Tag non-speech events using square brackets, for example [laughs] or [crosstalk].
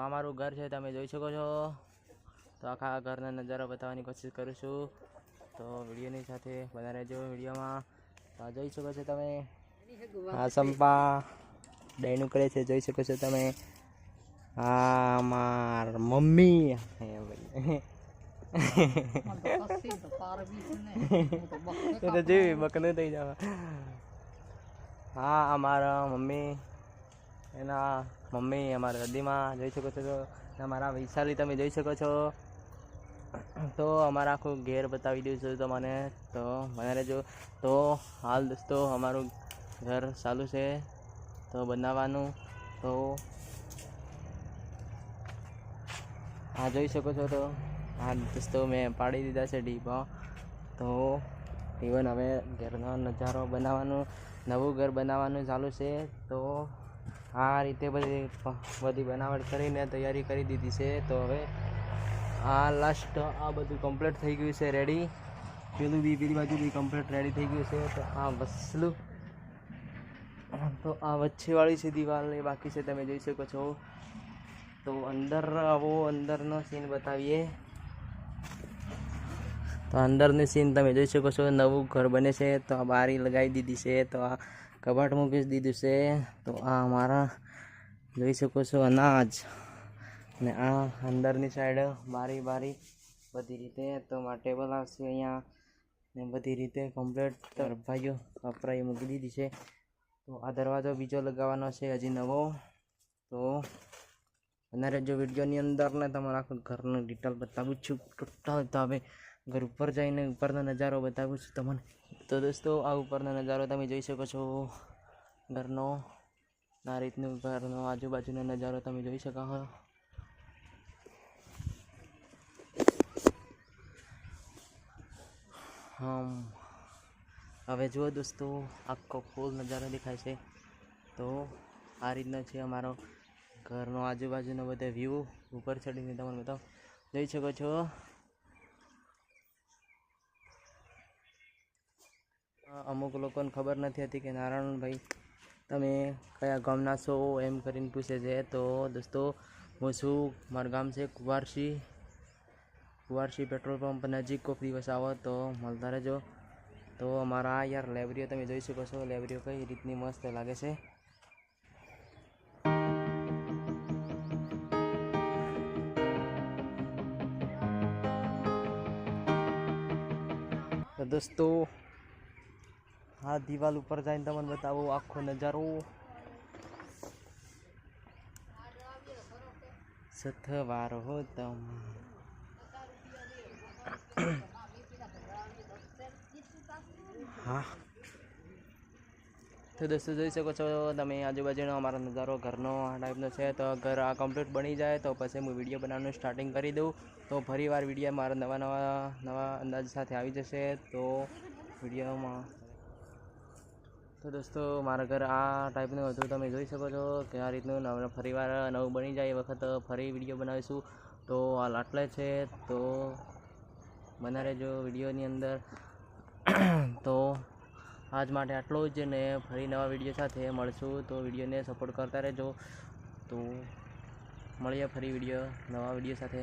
તો આ મારું ઘર છે, તમે જોઈ શકો છો. તો આખા ઘરના નજારો બતાવવાની કોશિશ કરું છું. તો વિડીયોની સાથે બધા રહેજો વિડીયોમાં. તો જોઈ શકો છો તમે. આ સંપા ડાયનું કરે છે, જોઈ શકો છો તમે. આ માર મમ્મી. [laughs] જેવી બકનું થઈ જવા. હા અમારા મમ્મી. એના મમ્મી અમારા દદીમાં જોઈ શકો છો અમારા વૈશાલી તમે જોઈ શકો છો. તો અમારા આખું ઘેર બતાવી દઉં છું તમને. તો મને રહેજો. તો હાલ દોસ્તો, અમારું ઘર ચાલુ છે. તો બનાવવાનું. તો આ જોઈ શકો છો તો. આ દોસ્તો મેં પાડી દીધા છે ડીપા તો ઇવન હવે ઘરનો નજારો બનાવવાનું, નવું ઘર બનાવવાનું ચાલુ છે. તો આ રીતે બધી બધી બનાવટ કરીને તૈયારી કરી દીધી છે. તો હવે આ લાસ્ટ આ બધું કમ્પ્લીટ થઈ ગયું છે રેડી પેલું બી, પેલી બાજુ બી કમ્પ્લીટ રેડી થઈ ગયું છે. તો આ વસલું. તો આ વચ્ચેવાળી છે દિવાલ એ બાકી છે, તમે જોઈ શકો છો. તો અંદર આવો અંદરનો સીન બતાવીએ. તો અંદરની સીન તમે જોઈ શકો છો, નવું ઘર બને છે, તો આ બારી લગાવી દીધી છે, તો આ કબાટ મૂકી દીધું છે, તો આ અમારા જોઈ શકો છો અનાજ. ને આ અંદરની સાઈડ બારી બારી બધી રીતે, તો ટેબલ આવશે અહીંયા. ને બધી રીતે કમ્પ્લીટ ભાઈઓ વપરાઈ મૂકી દીધી છે. તો આ દરવાજો બીજો લગાવવાનો છે હજી નવો. તો અને જો વિડીયોની અંદર ને તમારા આખું ઘરનું ડિટેલ બતાવું છું ટોટલ તો હવે ઘર ઉપર જઈને ઉપરનો નજારો બતાવું છું તમને. તો દોસ્તો, આ ઉપરનો નજારો તમે જોઈ શકો છો. ઘરનો, આ રીતનું ઘરનો આજુબાજુનો નજારો તમે જોઈ શકો છો. હમ. હવે જુઓ દોસ્તો, આખો ફૂલ નજારો દેખાય છે. તો આ રીતનો છે અમારો ઘરનો આજુબાજુનો બધો વ્યૂ ઉપર ચડીને તમને બતાવો. જોઈ શકો છો? અમુક લોકોને ખબર નથી હતી કે નારાયણભાઈ, તમે કયા ગામના છો એમ કરીને પૂછે છે. તો દોસ્તો, હું છું, મારું ગામ છે કુવારસી કુવારસી પેટ્રોલ પંપ નજીક કોઈક દિવસ આવો તો મળતા રહેજો. તો અમારા યાર લાઇબ્રેરીઓ તમે જોઈ શકો છો લાઇબ્રેરીઓ કઈ રીતની મસ્ત લાગે છે. દોસ્તો આ દિવાલ ઉપર જઈને તમને બતાવો આખો નજારો. સથવાર હો તમ. હા. તો દોસ્તો, જોઈ શકો છો, તમે આજુબાજુનો અમારો નજારો ઘરનો આ ટાઈપનો છે. તો ઘર આ કમ્પ્લીટ બની જાય, તો પછી હું વીડિયો બનાવવાનું સ્ટાર્ટિંગ કરી દઉં. તો ફરી વાર વીડિયો મારા નવા નવા નવા અંદાજ સાથે આવી જશે. તો વિડીયોમાં તો દોસ્તો, મારા ઘર આ ટાઈપનું હતું. તમે જોઈ શકો છો કે આ રીતનું નવ ફરીવાર નવું બની જાય એ વખત ફરી વીડિયો બનાવીશું. તો હાલ આટલે છે. તો બના રહેજો વિડીયોની અંદર. [clears throat] તો આજ માટે આટલું જ ને ફરી નવા વીડિયો સાથે મળશું. તો વિડીયોને સપોર્ટ કરતા રહેજો. તો મળીએ ફરી વીડિયો નવા વીડિયો સાથે.